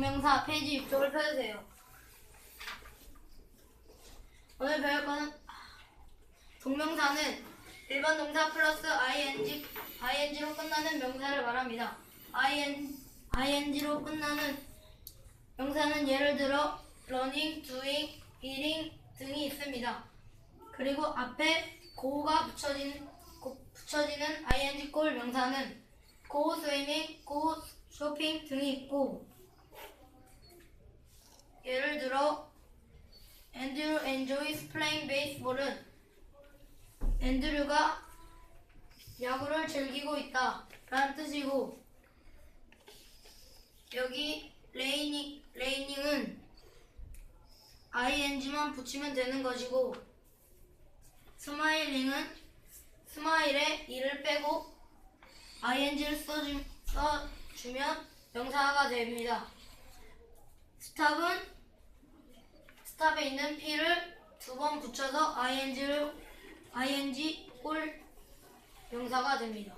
동명사 페이지 6쪽을 펴주세요. 오늘 배울 거는 동명사는 일반 동사 플러스 ing, ing로 끝나는 명사를 말합니다. ing, ing로 끝나는 명사는 예를 들어 running, doing, eating 등이 있습니다. 그리고 앞에 go가 붙여진, 고- 붙여지는 ing 꼴 명사는 go swimming, go shopping 등이 있고 들어 Andrew enjoys playing baseball은 앤드류가 야구를 즐기고 있다 라는 뜻이고 여기 레이닝, 레이닝은 ing만 붙이면 되는 것이고 스마일링은 스마일에 이를 빼고 ing를 써주, 써주면 명사가 됩니다. 스탑은 스탑에 있는 P를 두 번 붙여서 ing를 ing 꼴 명사가 됩니다.